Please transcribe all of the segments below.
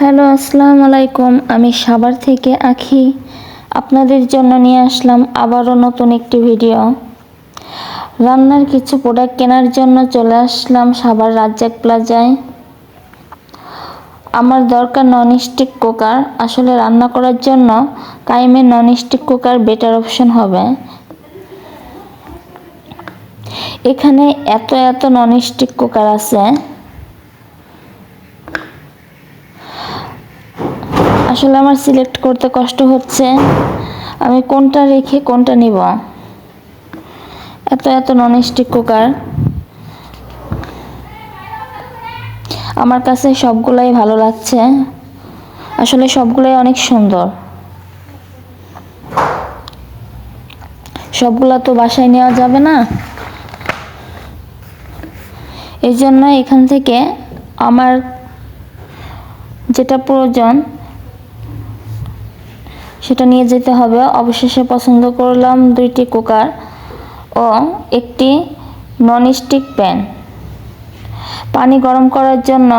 Hello, আসসালামু আলাইকুম। আমি সাভার থেকে আখি। আপনাদের জন্য নিয়ে আসলাম আবারও নতুন একটি ভিডিও। রান্নার কিছু প্রোডাক্ট কেনার জন্য চলে আসলাম সাভার রাজ্জাক প্লাজায়। আমার দরকার ননস্টিক কুকার আসলে রান্না করার জন্য কাইমের ননস্টিক কুকার বেটার অপশন হবে। এখানে এত এত ননস্টিক কুকার আছে। আসলে আমার সিলেক্ট করতে কষ্ট হচ্ছে। আমি কোনটা রেখে কোনটা নিব? এত এত ননস্টিক কুকার আমার কাছে সবগুলাই ভালো লাগছে। আসলে সবগুলাই অনেক সুন্দর। সবগুলা তো বাসায় নেওয়া যাবে না। এই জন্য এখান থেকে আমার যেটা প্রয়োজন সেটা নিয়ে যেতে হবে। অবশেষে পছন্দ করলাম দুইটি কুকার ও একটি ননস্টিক প্যান পানি গরম করার জন্য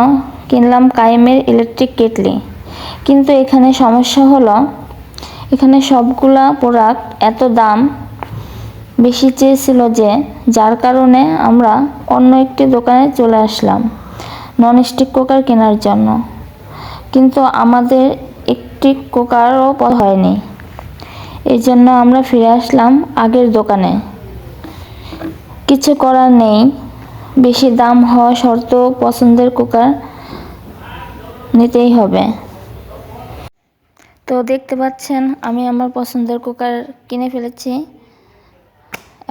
কিনলাম কাইমের ইলেকট্রিক কেটলি। কিন্তু এখানে সমস্যা হলো, এখানে সবগুলা প্রোডাক্ট এত দাম বেশি চেয়েছিল যে, যার কারণে আমরা অন্য একটি দোকানে চলে আসলাম ননস্টিক কুকার কেনার জন্য। কিন্তু আমাদের একটি কুকারও হয়নি। এই জন্য আমরা ফিরে আসলাম আগের দোকানে। কিছু করার নেই। বেশি দাম হওয়া সত্ত্বেও পছন্দের কুকার নিতেই হবে। তো দেখতে পাচ্ছেন, আমি আমার পছন্দের কুকার কিনে ফেলেছি।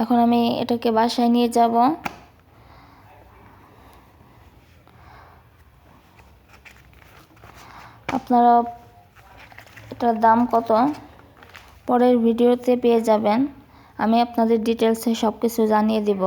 এখন আমি এটাকে বাসায় নিয়ে যাব। আপনারা এটার দাম কত? পরের ভিডিওতে পেয়ে যাবেন। আমি আপনাদের ডিটেলসে সব কিছু জানিয়ে দিব।